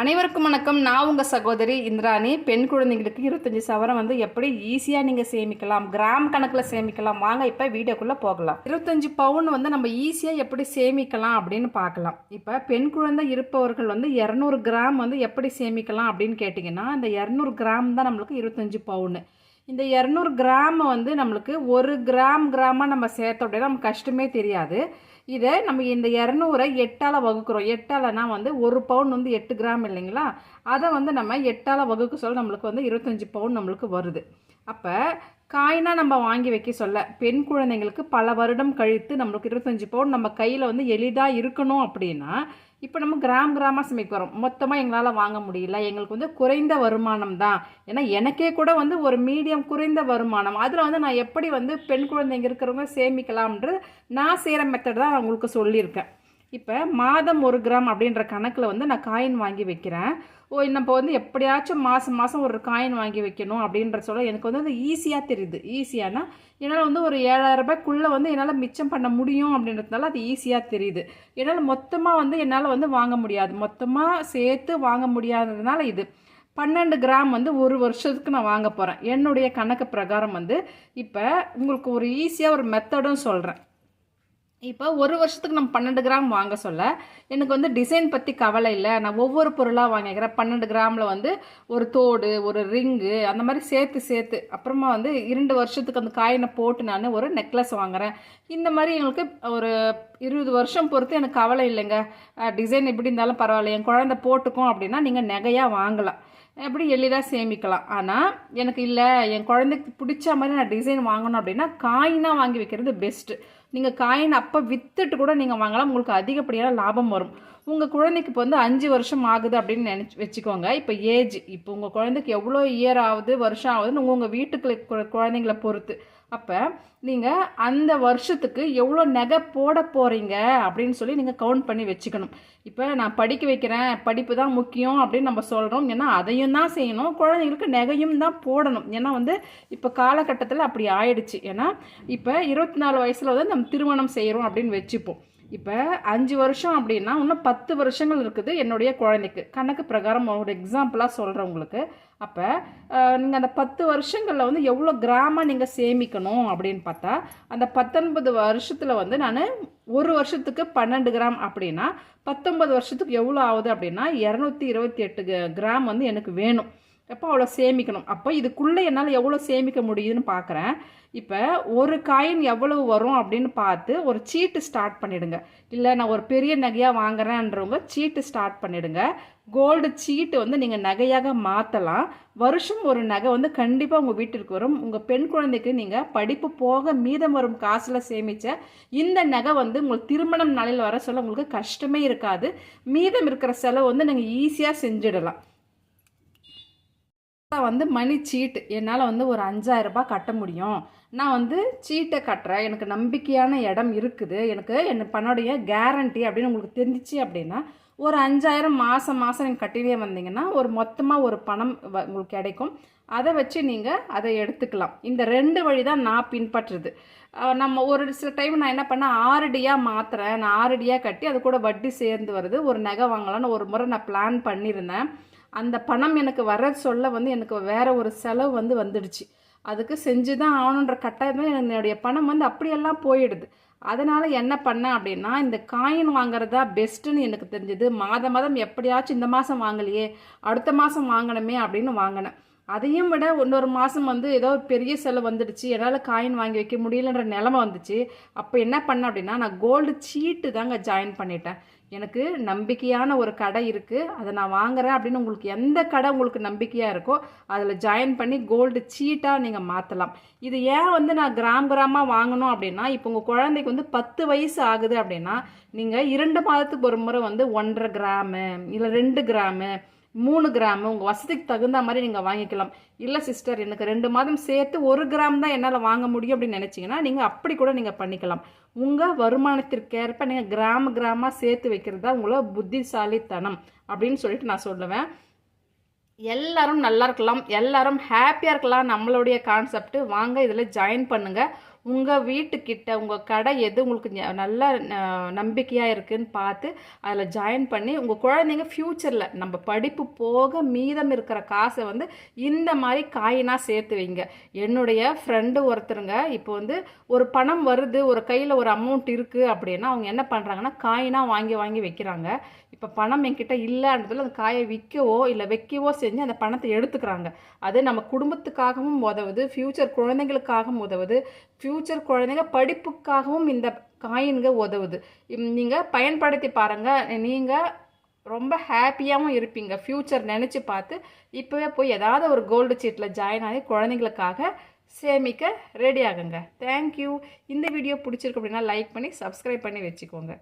அனைவருக்கும் வணக்கம். நான் உங்கள் சகோதரி இந்திராணி. பெண் குழந்தைங்களுக்கு இருபத்தஞ்சி சவரம் வந்து எப்படி ஈஸியாக நீங்கள் சேமிக்கலாம்? கிராம் கணக்கில் சேமிக்கலாம். வாங்க இப்போ வீடியோக்குள்ளே போகலாம். இருபத்தஞ்சி பவுன் வந்து நம்ம ஈஸியாக எப்படி சேமிக்கலாம் அப்படின்னு பார்க்கலாம். இப்போ பெண் குழந்தை இருப்பவர்கள் வந்து இரநூறு கிராம் வந்து எப்படி சேமிக்கலாம் அப்படின்னு கேட்டிங்கன்னா இந்த இரநூறு கிராம் தான் நம்மளுக்கு இருபத்தஞ்சி பவுனு இந்த இரநூறு கிராம் வந்து நம்மளுக்கு ஒரு கிராம் கிராமாக நம்ம சேர்த்த அப்படின்னா நமக்கு கஷ்டமே தெரியாது. இதை நம்ம இந்த இரநூறை எட்டால் வகுக்கிறோம். எட்டாலனா வந்து ஒரு பவுன் வந்து எட்டு கிராம் இல்லைங்களா? அதை வந்து நம்ம எட்டால் வகுக்க சொல்ல நம்மளுக்கு வந்து இருபத்தஞ்சி பவுன் நம்மளுக்கு வருது. அப்போ காயினா நம்ம வாங்கி வைக்க சொல்ல பெண் குழந்தைங்களுக்கு பல வருடம் கழித்து நம்மளுக்கு இருபத்தஞ்சி பவுன் நம்ம கையில் வந்து எளிதாக இருக்கணும் அப்படின்னா இப்போ நம்ம கிராம் கிராமாக சமைக்கிறோம் மொத்தமாக எங்களால் வாங்க முடியல. எங்களுக்கு வந்து குறைந்த வருமானம் தான். ஏன்னா எனக்கே கூட வந்து ஒரு மீடியம் குறைந்த வருமானம். அதில் வந்து நான் எப்படி வந்து பெண் குழந்தைங்க இருக்கிறவங்க சேமிக்கலாம்ன்றது நான் செய்கிற மெத்தட் தான் நான் உங்களுக்கு சொல்லியிருக்கேன். இப்போ மாதம் ஒரு கிராம் அப்படின்ற கணக்கில் வந்து நான் காயின் வாங்கி வைக்கிறேன். ஓ நம்ம வந்து எப்படியாச்சும் மாதம் மாதம் ஒரு காயின் வாங்கி வைக்கணும் அப்படின்ற சொல்ல எனக்கு வந்து அது ஈஸியாக தெரியுது. ஈஸியானா என்னால் வந்து ஒரு ஏழாயிரம் ரூபாய்க்குள்ளே வந்து என்னால் மிச்சம் பண்ண முடியும் அப்படின்றதுனால அது ஈஸியாக தெரியுது. என்னால் மொத்தமாக வந்து என்னால் வந்து வாங்க முடியாது. மொத்தமாக சேர்த்து வாங்க முடியாததுனால இது. பன்னெண்டு கிராம் வந்து ஒரு வருஷத்துக்கு நான் வாங்க போகிறேன் என்னுடைய கணக்கு பிரகாரம் வந்து இப்போ உங்களுக்கு ஒரு ஈஸியாக ஒரு மெத்தடும் சொல்கிறேன் இப்போ ஒரு வருஷத்துக்கு நம்ம பன்னெண்டு கிராம் வாங்க சொல்ல எனக்கு வந்து டிசைன் பற்றி கவலை இல்லை. நான் ஒவ்வொரு பொருளாக வாங்கிக்கிறேன். பன்னெண்டு கிராமில் வந்து ஒரு தோடு ஒரு ரிங்கு அந்த மாதிரி சேர்த்து சேர்த்து. அப்புறமா வந்து இரண்டு வருஷத்துக்கு அந்த காயினை போட்டு நான் ஒரு நெக்லஸ் வாங்குறேன். இந்த மாதிரி எங்களுக்கு ஒரு இருபது வருஷம் பொறுத்து எனக்கு கவலை இல்லைங்க. டிசைன் எப்படி இருந்தாலும் பரவாயில்ல. என் குழந்தை போட்டுக்கும் அப்படின்னா நீங்கள் நகையாக வாங்கலாம். எப்படி எளிதாக சேமிக்கலாம். ஆனால் எனக்கு இல்லை. என் குழந்தைக்கு பிடிச்ச மாதிரி நான் டிசைன் வாங்கணும் அப்படின்னா காயினாக வாங்கி வைக்கிறது பெஸ்ட்டு நீங்கள் காயின் அப்போ விற்றுட்டு கூட நீங்கள் வாங்கலாம். உங்களுக்கு அதிகப்படியான லாபம் வரும். உங்கள் குழந்தைக்கு இப்போ வந்து அஞ்சு வருஷம் ஆகுது அப்படின்னு நினச்சி வச்சுக்கோங்க. இப்போ ஏஜ் இப்போ உங்கள் குழந்தைக்கு எவ்வளோ இயர் ஆகுது வருஷம் ஆகுதுன்னு உங்கள் உங்கள் வீட்டுக்கு குழந்தைங்கள பொறுத்து. அப்போ நீங்கள் அந்த வருஷத்துக்கு எவ்வளோ நகை போட போகிறீங்க அப்படின்னு சொல்லி நீங்கள் கவுண்ட் பண்ணி வச்சுக்கணும். இப்போ நான் படிக்க வைக்கிறேன் படிப்பு தான் முக்கியம் அப்படின்னு நம்ம சொல்கிறோம் ஏன்னா அதையும் தான் செய்யணும். குழந்தைங்களுக்கு நகையும் தான் போடணும். ஏன்னா வந்து இப்போ காலகட்டத்தில் அப்படி ஆயிடுச்சு. ஏன்னா இப்போ இருபத்தி நாலு வயசில் வந்து நம்ம திருமணம் செய்கிறோம் அப்படின்னு வச்சுப்போம். இப்போ அஞ்சு வருஷம் அப்படின்னா இன்னும் பத்து வருஷங்கள் இருக்குது என்னுடைய குழந்தைக்கு. கணக்கு பிரகாரம் ஒரு எக்ஸாம்பிளாக சொல்கிறேன் உங்களுக்கு. அப்போ நீங்கள் அந்த பத்து வருஷங்களில் வந்து எவ்வளோ கிராமாக நீங்கள் சேமிக்கணும் அப்படின்னு பார்த்தா அந்த பத்தொன்பது வருஷத்தில் வந்து நான் ஒரு வருஷத்துக்கு பன்னெண்டு கிராம் அப்படின்னா பத்தொன்பது வருஷத்துக்கு எவ்வளோ ஆகுது அப்படின்னா இரநூத்தி இருபத்தி எட்டு கிராம் வந்து எனக்கு வேணும். அப்போ அவ்வளோ சேமிக்கணும்? அப்போ இதுக்குள்ளே என்னால் எவ்வளோ சேமிக்க முடியுதுன்னு பார்க்குறேன் இப்போ ஒரு காயின் எவ்வளவு வரும் அப்படின்னு பார்த்து ஒரு சீட்டு ஸ்டார்ட் பண்ணிவிடுங்க இல்லை நான் ஒரு பெரிய நகையாக வாங்குறேன்றவங்க சீட்டு ஸ்டார்ட் பண்ணிடுங்க. கோல்டு சீட்டு வந்து நீங்கள் நகையாக மாற்றலாம் வருஷம் ஒரு நகை வந்து கண்டிப்பாக உங்கள் வீட்டிற்கு வரும். உங்கள் பெண் குழந்தைக்கு நீங்கள் படிப்பு போக மீதம் வரும் காசில் சேமித்த இந்த நகை வந்து உங்களுக்கு திருமணம் நாளில் வர சொல்ல உங்களுக்கு கஷ்டமே இருக்காது. மீதம் இருக்கிற செலவு வந்து நீங்கள் ஈஸியாக செஞ்சிடலாம். வந்து மணி சீட்டு என்னால் வந்து ஒரு அஞ்சாயிரம் ரூபாய் கட்ட முடியும். நான் வந்து சீட்டை கட்டுறேன். எனக்கு நம்பிக்கையான இடம் இருக்குது. எனக்கு என் பணோடைய கேரண்டி அப்படின்னு உங்களுக்கு தெரிஞ்சிச்சு அப்படின்னா ஒரு அஞ்சாயிரம் மாதம் மாதம் நீங்கள் கட்டினே வந்தீங்கன்னா ஒரு மொத்தமாக ஒரு பணம் உங்களுக்கு கிடைக்கும். அதை வச்சு நீங்கள் அதை எடுத்துக்கலாம். இந்த ரெண்டு வழி தான் நான் பின்பற்றுறது நம்ம ஒரு சில டைம் நான் என்ன பண்ணேன் ஆரடியாக மாற்றுறேன் நான் ஆரடியாக கட்டி அது கூட வட்டி சேர்ந்து வருது. ஒரு நகை வாங்கலாம்னு ஒரு முறை நான் பிளான் பண்ணியிருந்தேன். அந்த பணம் எனக்கு வர சொல்ல வந்து எனக்கு வேற ஒரு செலவு வந்து வந்துடுச்சு. அதுக்கு செஞ்சு தான் ஆகணுன்ற கட்டாயத்தில் என்னுடைய பணம் வந்து அப்படியெல்லாம் போயிடுது. அதனால் என்ன பண்ணேன் அப்படின்னா இந்த காயின் வாங்குறதா பெஸ்ட்டுன்னு எனக்கு தெரிஞ்சது. மாதம் மாதம் எப்படியாச்சும் இந்த மாதம் வாங்கலையே அடுத்த மாதம் வாங்கணுமே அப்படின்னு வாங்கினேன். அதையும் விட இன்னொரு மாதம் வந்து ஏதோ பெரிய செலவு வந்துடுச்சு. என்னால் காயின் வாங்கி வைக்க முடியலன்ற நிலமை வந்துச்சு. அப்போ என்ன பண்ணேன் அப்படின்னா நான் கோல்டு சீட்டு தாங்க ஜாயின் பண்ணிட்டேன். எனக்கு நம்பிக்கையான ஒரு கடை இருக்குது அதை நான் வாங்குறேன் அப்படின்னு உங்களுக்கு எந்த கடை உங்களுக்கு நம்பிக்கையாக இருக்கோ அதில் ஜாயின் பண்ணி கோல்டு சீட்டாக நீங்கள் மாற்றலாம் இது ஏன் வந்து நான் கிராம் கிராமாக வாங்கணும் அப்படின்னா இப்போ உங்கள் குழந்தைக்கு வந்து பத்து வயசு ஆகுது அப்படின்னா நீங்கள் இரண்டு மாதத்துக்கு ஒரு முறை வந்து ஒன்றரை கிராமு இல்லை ரெண்டு கிராமு மூணு கிராம். உங்கள் வசதிக்கு தகுந்த மாதிரி நீங்கள் வாங்கிக்கலாம். இல்லை சிஸ்டர் எனக்கு ரெண்டு மாதம் சேர்த்து ஒரு கிராம் தான் என்னால் வாங்க முடியும் அப்படின்னு நினச்சிங்கன்னா நீங்கள் அப்படி கூட நீங்கள் பண்ணிக்கலாம். உங்கள் வருமானத்திற்கேற்ப நீங்கள் கிராம கிராமமாக சேர்த்து வைக்கிறது தான் உங்களோட புத்திசாலித்தனம் அப்படின்னு சொல்லிட்டு நான் சொல்லுவேன். எல்லாரும் நல்லா இருக்கலாம். எல்லாரும் ஹாப்பியாக இருக்கலாம். நம்மளுடைய கான்செப்ட் வாங்க இதில் ஜாயின் பண்ணுங்கள் உங்கள் வீட்டுக்கிட்ட உங்கள் கடை எது உங்களுக்கு நல்ல ந- நம்பிக்கையாக இருக்குன்னு பார்த்து அதில் ஜாயின் பண்ணி உங்கள் குழந்தைங்க ஃப்யூச்சரில் நம்ம படிப்பு போக மீதம் இருக்கிற காசை வந்து இந்த மாதிரி காயினாக சேர்த்து வைங்க. என்னுடைய ஃப்ரெண்டு ஒருத்தருங்க இப்போ வந்து ஒரு பணம் வருது ஒரு கையில் ஒரு அமௌண்ட் இருக்குது அப்படின்னா அவங்க என்ன பண்ணுறாங்கன்னா காயினாக வாங்கி வாங்கி வைக்கிறாங்க. இப்போ பணம் என்கிட்ட இல்லைன்றதுல அந்த காயை விற்கவோ இல்லை வைக்கவோ செஞ்சு அந்த பணத்தை எடுத்துக்கிறாங்க. அது நம்ம குடும்பத்துக்காகவும் உதவுது ஃப்யூச்சர் குழந்தைங்களுக்காகவும் உதவுது ஃப்யூச்சர் குழந்தைங்க படிப்புக்காகவும் இந்த காயின்க உதவுது. நீங்கள் பயன்படுத்தி பாருங்கள் நீங்கள் ரொம்ப ஹாப்பியாகவும் இருப்பீங்க. ஃப்யூச்சர் நினச்சி பார்த்து இப்போவே போய் ஏதாவது ஒரு கோல்டு சீட்டில் ஜாயின் ஆகி குழந்தைங்களுக்காக சேமிக்க ரெடி ஆகுங்க. தேங்க்யூ இந்த வீடியோ பிடிச்சிருக்கு அப்படின்னா லைக் பண்ணி சப்ஸ்கிரைப் பண்ணி வச்சுக்கோங்க.